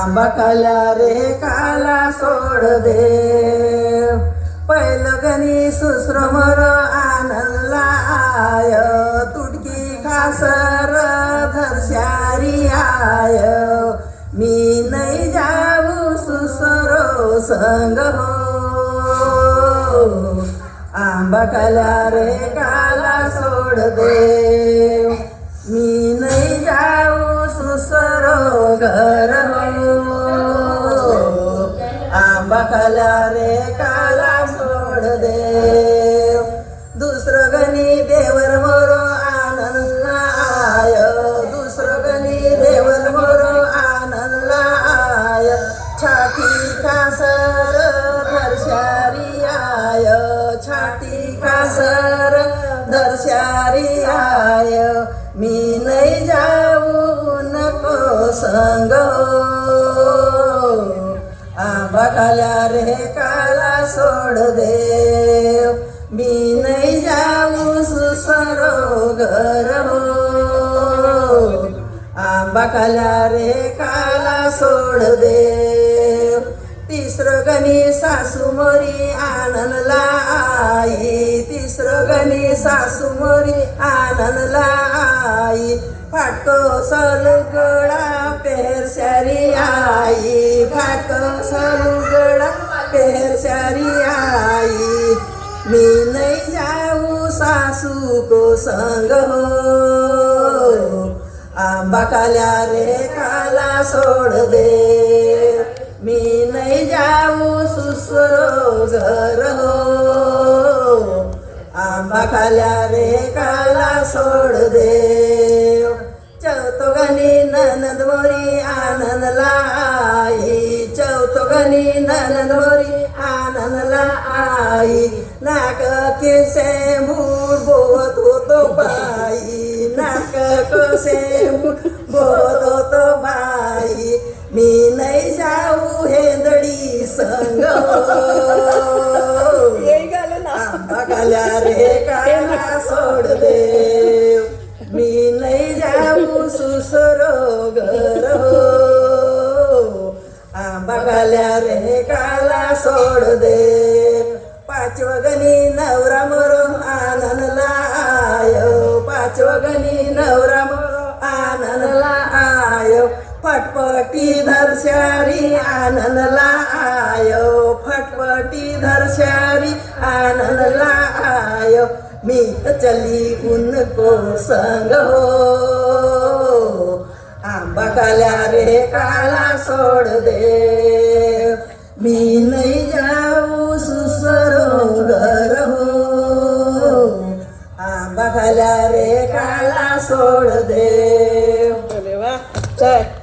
आंबा खाल्या रे काला सोड दे. पहिलं गणी सुश्रमर आनंदला आय. तुटकी खासर धरशारी आय. मी नाही जाऊ सुसरो संग हो. आंबा खाल्या रे काला सोड दे. मी नाही जाऊ सुसरो घर हो. आंबा रे काला सोड दे दुसरं गणी देवर मोरो आनंदला आय दुसरं गणी देवर मोरो आनंदला आय छाती खासर दर्शारी आय. छाती खासर दर्शारी आय. मी नाही जाऊ नको संग. आंबा रे काला सोड दे मी नाही जाऊ सुसरो घर हो. आंबा खाल्या रे काला सोड दे तिसरं गणी सासू मोरी आनंदला आई. तिसरं गणी सासू मोरी आनंदला आई. फाटको सलुगडा पेर आई. मी नाही जाऊ सासू को संग हो। आंबा काल्या रे काला सोड दे। मी नाही जाऊ सुसरो घर हो। आंबा काल्या रे काला सोड दे। चौथोगणी ननद मोरी आनंदला आई चौथोगणी ननद मोरी आनंदला आई नाक केसे मूळ बोत होतो बाई. नाक कसे बोत होतो बाई. मी नाही जाऊ हेंदडी संग. आंबा रे काला सोड दे मी नाही जाऊ सुसरो घर हो आंबा रे काला सोड दे पाचवगणी नवरा मरो आनंदला आयो पाचवगणी नवरा मोरो आनंदला आयो फटपटी धरशारी आनंदला आयो फटपटी धरशारी आनंदला आयो मी चली उनको संग हो. आंबा काल्या रे काला सोड दे. मी नाही आंबा खाल्या रे काला सोड दे अरे वा चल